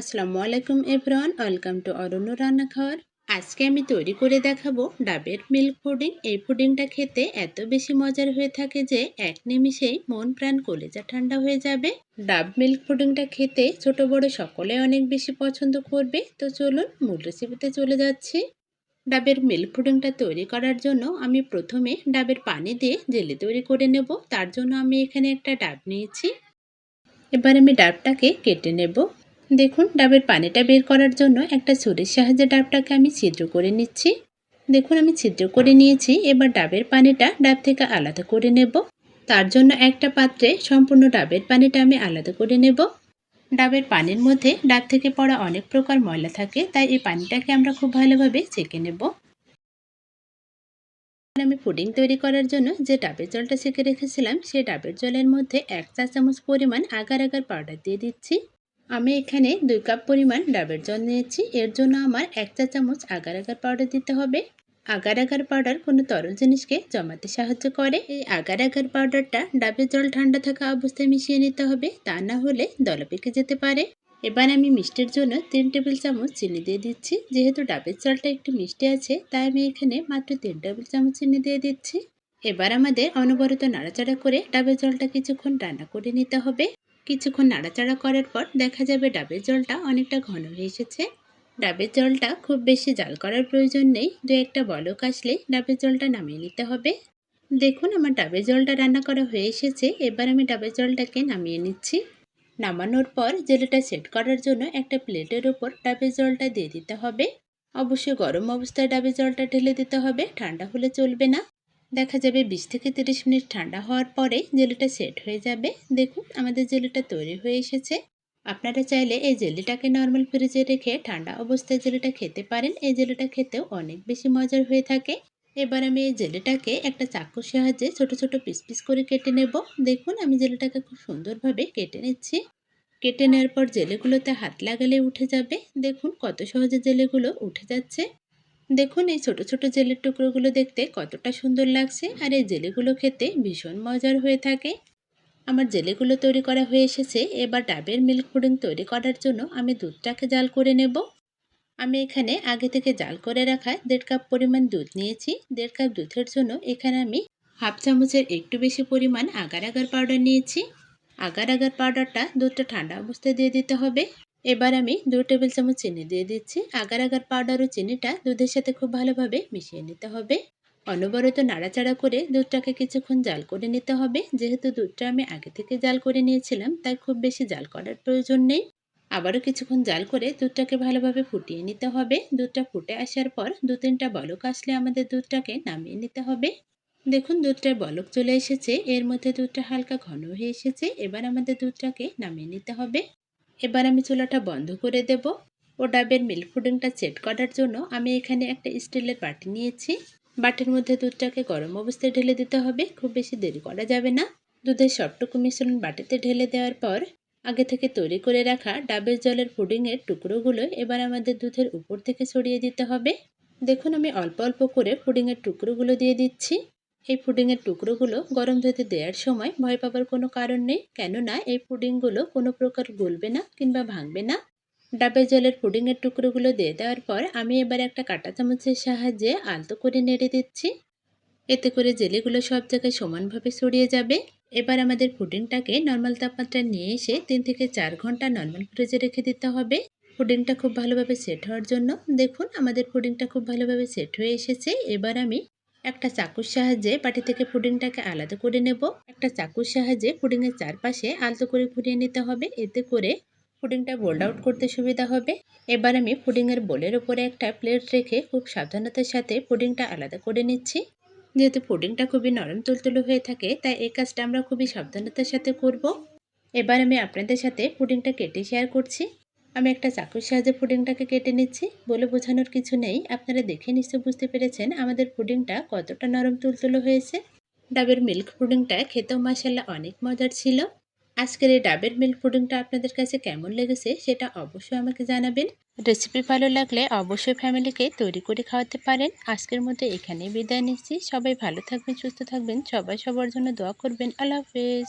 আসসালামু আলাইকুম everyone, welcome to অরণ্য রান্নাঘর। আজকে আমি তৈরি করে দেখাবো ডাবের মিল্ক পুডিং। এই পুডিংটা খেতে এত বেশি মজার হয়ে থাকে যে এক নিমিষেই মন প্রাণ কলেজা ঠান্ডা হয়ে যাবে। ডাব মিল্ক পুডিংটা খেতে ছোট বড় সকলে অনেক বেশি পছন্দ করবে। তো চলুন মূল রেসিপিতে চলে যাচ্ছি। ডাবের মিল্ক পুডিংটা তৈরি করার জন্য আমি প্রথমে ডাবের পানি দিয়ে জেলি তৈরি করে নেব। তার জন্য আমি এখানে একটা ডাব নিয়েছি। এবার আমি ডাবটাকে কেটে নেব। দেখুন, ডাবের পানিটা বের করার জন্য একটা ছুরির সাহায্যে ডাবটাকে আমি ছিদ্র করে নিচ্ছি। দেখুন, আমি ছিদ্র করে নিয়েছি। এবার ডাবের পানিটা ডাব থেকে আলাদা করে নেব। তার জন্য একটা পাত্রে সম্পূর্ণ ডাবের পানিটা আমি আলাদা করে নেব। ডাবের পানির মধ্যে ডাব থেকে পড়া অনেক প্রকার ময়লা থাকে, তাই এই পানিটাকে আমরা খুব ভালোভাবে ছেঁকে নেব। আমি পুডিং তৈরি করার জন্য যে ডাবের জলটা ছেঁকে রেখেছিলাম, সেই ডাবের জলের মধ্যে এক চা চামচ পরিমাণ আগার আগার পাউডার দিয়ে দিচ্ছি। আমি এখানে দুই কাপ পরিমাণ ডাবের জল নিয়েছি। এর জন্য আমার এক চা চামচ আগার আগার পাউডার দিতে হবে। আগার আগার পাউডার কোনো তরল জিনিসকে জমাতে সাহায্য করে। এই আগার আগার পাউডারটা ডাবের জল ঠান্ডা থাকা অবস্থায় মিশিয়ে নিতে হবে। তা না হলে দলা পেকে যেতে পারে। এবার আমি মিষ্টির জন্য তিন টেবিল চামচ চিনি দিয়ে দিচ্ছি। যেহেতু ডাবের জলটা একটু মিষ্টি আছে, তাই আমি এখানে মাত্র তিন টেবিল চামচ চিনি দিয়ে দিচ্ছি। এবার আমাদের অনবরত নাড়াচাড়া করে ডাবের জলটা কিছুক্ষণ রান্না করে নিতে হবে। কিছুক্ষণ নাড়াচাড়া করার পর দেখা যাবে ডাবের জলটা অনেকটা ঘন হয়ে এসেছে। ডাবের জলটা খুব বেশি জাল করার প্রয়োজন নেই। দু একটা বলক আসলে ডাবের জলটা নামিয়ে নিতে হবে। দেখুন আমার ডাবের জলটা রান্না করা হয়ে এসেছে। এবার আমি ডাবের জলটাকে নামিয়ে নিচ্ছি। নামানোর পর জেলেটা সেট করার জন্য একটা প্লেটের ওপর ডাবের জলটা দিয়ে দিতে হবে। অবশ্যই গরম অবস্থায় ডাবের জলটা ঢেলে দিতে হবে। ঠান্ডা হলে চলবে না। দেখা যাবে বিশ থেকে তিরিশ মিনিট ঠান্ডা হওয়ার পরে জেলিটা সেট হয়ে যাবে। দেখুন, আমাদের জেলিটা তৈরি হয়ে এসেছে। আপনারা চাইলে এই জেলিটাকে নর্মাল ফ্রিজে রেখে ঠান্ডা অবস্থায় জেলিটা খেতে পারেন। এই জেলিটা খেতেও অনেক বেশি মজার হয়ে থাকে। এবার আমি এই জেলিটাকে একটা চাকুর সাহায্যে ছোট ছোট পিস পিস করে কেটে নেব। দেখুন, আমি জেলিটাকে খুব সুন্দরভাবে কেটে নিচ্ছি। কেটে নেওয়ার পর জেলেগুলোতে হাত লাগালে উঠে যাবে। দেখুন, কত সহজে জেলেগুলো উঠে যাচ্ছে। দেখুন, এই ছোট ছোট জেলের টুকরোগুলো দেখতে কতটা সুন্দর লাগছে আর এই জেলেগুলো খেতে ভীষণ মজার হয়ে থাকে। আমার জেলেগুলো তৈরি করা হয়ে এসেছে। এবার ডাবের মিল্ক পুডিং তৈরি করার জন্য আমি দুধটাকে জাল করে নেব। আমি এখানে আগে থেকে জাল করে রাখা দেড় কাপ পরিমাণ দুধ নিয়েছি। দেড় কাপ দুধের জন্য এখানে আমি হাফ চামচের একটু বেশি পরিমাণ আগার আগার পাউডার নিয়েছি। আগার আগার পাউডারটা দুধটা ঠান্ডা অবস্থায় দিয়ে দিতে হবে। এবার আমি দু টেবিল চামচ চিনি দিয়ে দিচ্ছি। আগার আগার পাউডার ও চিনিটা দুধের সাথে খুব ভালোভাবে মিশিয়ে নিতে হবে। অনবরত নাড়াচাড়া করে দুধটাকে কিছুক্ষণ জাল করে নিতে হবে। যেহেতু দুধটা আমি আগে থেকে জাল করে নিয়েছিলাম, তাই খুব বেশি জাল করার প্রয়োজন নেই। আবারও কিছুক্ষণ জাল করে দুধটাকে ভালোভাবে ফুটিয়ে নিতে হবে। দুধটা ফুটে আসার পর দু তিনটা বলক আসলে আমাদের দুধটাকে নামিয়ে নিতে হবে। দেখুন, দুধটার বলক চলে এসেছে। এর মধ্যে দুধটা হালকা ঘন হয়ে এসেছে। এবার আমাদের দুধটাকে নামিয়ে নিতে হবে। এবার আমি চুলাটা বন্ধ করে দেব। ও ডাবের মিল্ক পুডিংটা সেট করার জন্য আমি এখানে একটা স্টিলের বাটি নিয়েছি। বাটির মধ্যে দুধটাকে গরম অবস্থায় ঢেলে দিতে হবে। খুব বেশি দেরি করা যাবে না। দুধের সবটুকু মিশ্রণ বাটিতে ঢেলে দেওয়ার পর আগে থেকে তৈরি করে রাখা ডাবের জলের পুডিংয়ের টুকরোগুলো এবার আমাদের দুধের উপর থেকে ছড়িয়ে দিতে হবে। দেখুন আমি অল্প অল্প করে পুডিংয়ের টুকরোগুলো দিয়ে দিচ্ছি। এই পুডিংয়ের টুকরোগুলো গরম দুধে দেওয়ার সময় ভয় পাবার কোনো কারণ নেই, কেননা এই পুডিংগুলো কোনো প্রকার গলবে না কিংবা ভাঙবে না। ডাবের জলের পুডিংয়ের টুকরোগুলো দিয়ে দেওয়ার পর আমি এবার একটা কাঁটা চামচের সাহায্যে আলতো করে নেড়ে দিচ্ছি। এতে করে জেলিগুলো সব জায়গায় সমানভাবে ছড়িয়ে যাবে। এবার আমাদের পুডিংটাকে নর্মাল তাপমাত্রায় নিয়ে এসে তিন থেকে চার ঘণ্টা নর্মাল ফ্রিজে রেখে দিতে হবে। পুডিংটা খুব ভালোভাবে সেট হওয়ার জন্য দেখুন আমাদের পুডিংটা খুব ভালোভাবে সেট হয়ে এসেছে। এবার আমি একটা চাকুর সাহায্যে বাটি থেকে পুডিংটাকে আলাদা করে নেব। একটা চাকুর সাহায্যে পুডিংয়ের চারপাশে আলতো করে ফুটিয়ে নিতে হবে। এতে করে পুডিংটা বোল্ড আউট করতে সুবিধা হবে। এবার আমি পুডিংয়ের বোলের উপরে একটা প্লেট রেখে খুব সাবধানতার সাথে পুডিংটা আলাদা করে নিচ্ছি। যেহেতু পুডিংটা খুবই নরম তুলতুলো হয়ে থাকে, তাই এই কাজটা আমরা খুবই সাবধানতার সাথে করব। এবার আমি আপনাদের সাথে পুডিংটা কেটে শেয়ার করছি। আমি একটা চাকুর সাহায্যে পুডিংটাকে কেটে নিচ্ছি। বলে বোঝানোর কিছু নেই। আপনারা দেখে নিশ্চয় বুঝতে পেরেছেন আমাদের পুডিংটা কতটা নরম তুলতুলো হয়েছে। ডাবের মিল্ক পুডিংটা খেতেও মাসাল্লাহ অনেক মজার ছিল। আজকের এই ডাবের মিল্ক পুডিংটা আপনাদের কাছে কেমন লেগেছে সেটা অবশ্যই আমাকে জানাবেন। রেসিপি ভালো লাগলে অবশ্যই ফ্যামিলিকে তৈরি করে খাওয়াতে পারেন। আজকের মধ্যে এখানেই বিদায় নিচ্ছি। সবাই ভালো থাকবেন, সুস্থ থাকবেন। সবাই সবার জন্য দোয়া করবেন। আল্লাহ হাফেজ।